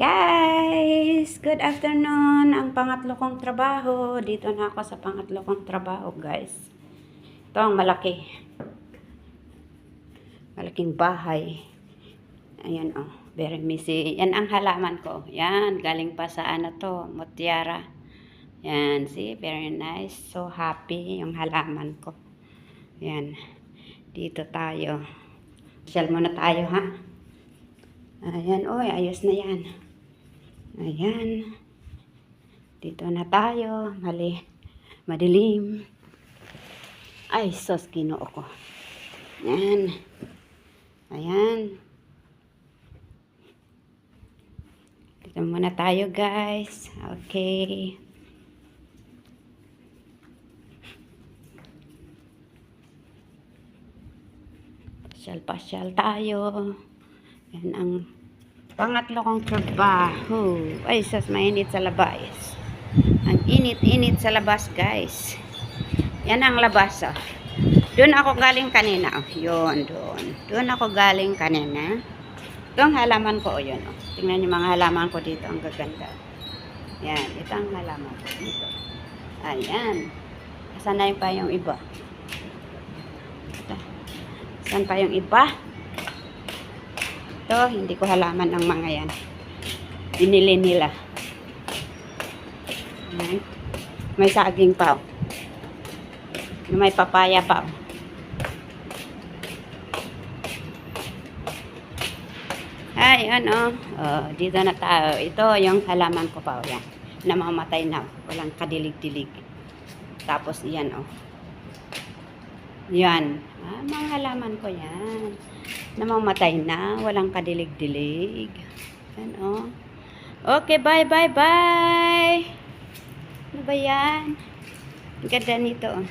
Guys, good afternoon. Ang pangatlo kong trabaho. Dito na ako sa pangatlo kong trabaho, guys. Ito ang malaki. Malaking bahay. Ayan, oh. Very messy. Yan ang halaman ko. Yan, galing pa sa ano to, mutiara. Yan, see? Very nice. So happy yung halaman ko. Yan. Dito tayo. Shell muna tayo, ha? Ayan, oy, ayos na yan. Ayan. Dito na tayo. Mali. Madilim. Ay, sos, ginoo ko. Ayan. Ayan. Dito muna tayo, guys. Okay. Pasyal-pasyal tayo. Yan ang pangatlo kong trabaho. Ay, sus, mainit sa labas. Ang init-init sa labas, guys. Yan ang labas, oh. Doon ako galing kanina, oh. Yun, doon. Doon ako galing kanina. Ito ang halaman ko, oh, yun, oh. Tingnan niyo mga halaman ko dito, ang gaganda. Yan, ito ang halaman ko dito. Ayan. Sanay pa yung iba. Ito. Saan pa yung iba? Ito, hindi ko halaman ang mga yan. Binili nila. Ayan. May saging pa. oh. May papaya pa. oh. Ay, ano. Oh, dito na tayo. Ito yung halaman ko pa. oh, Yan. Namamatay na. Walang kadilig-dilig. Tapos yan, oh. Yan. Ah, mga halaman ko yan. Namamatay na. Walang kadilig-dilig. Yan, oh. Okay, bye, bye, bye. Ano ba yan? Ang ganda nito, oh.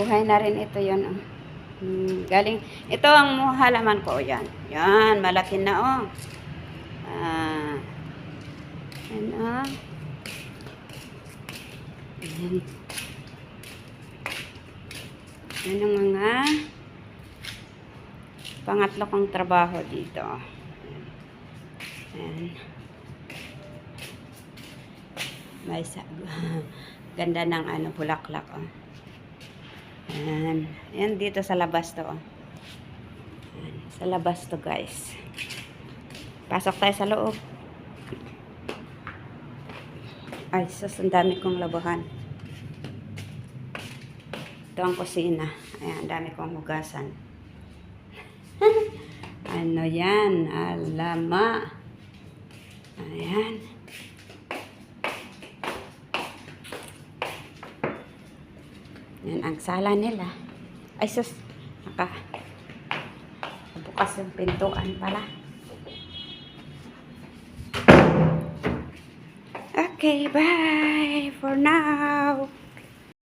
Buhay na rin ito yon oh. Hmm, galing. Ito ang halaman ko, oh, yan. Yan, malaki na, oh. Ah. Yan, oh. Yan. Yan ang mga pangatlo kong trabaho dito. Ayan. May sa ganda ng ano bulaklak oh. Ayan. Ayan dito sa labas to oh. Ayan. Sa labas to guys. Pasok tayo sa loob. Ay, sus, ang dami kong labahan. Ito ang kusina. Ayan, dami kong hugasan. ano yan? Alama. Ayan. Yan ang sala nila. Ay, sus. Naka. Bukas yung pintuan pala. Okay, bye for now.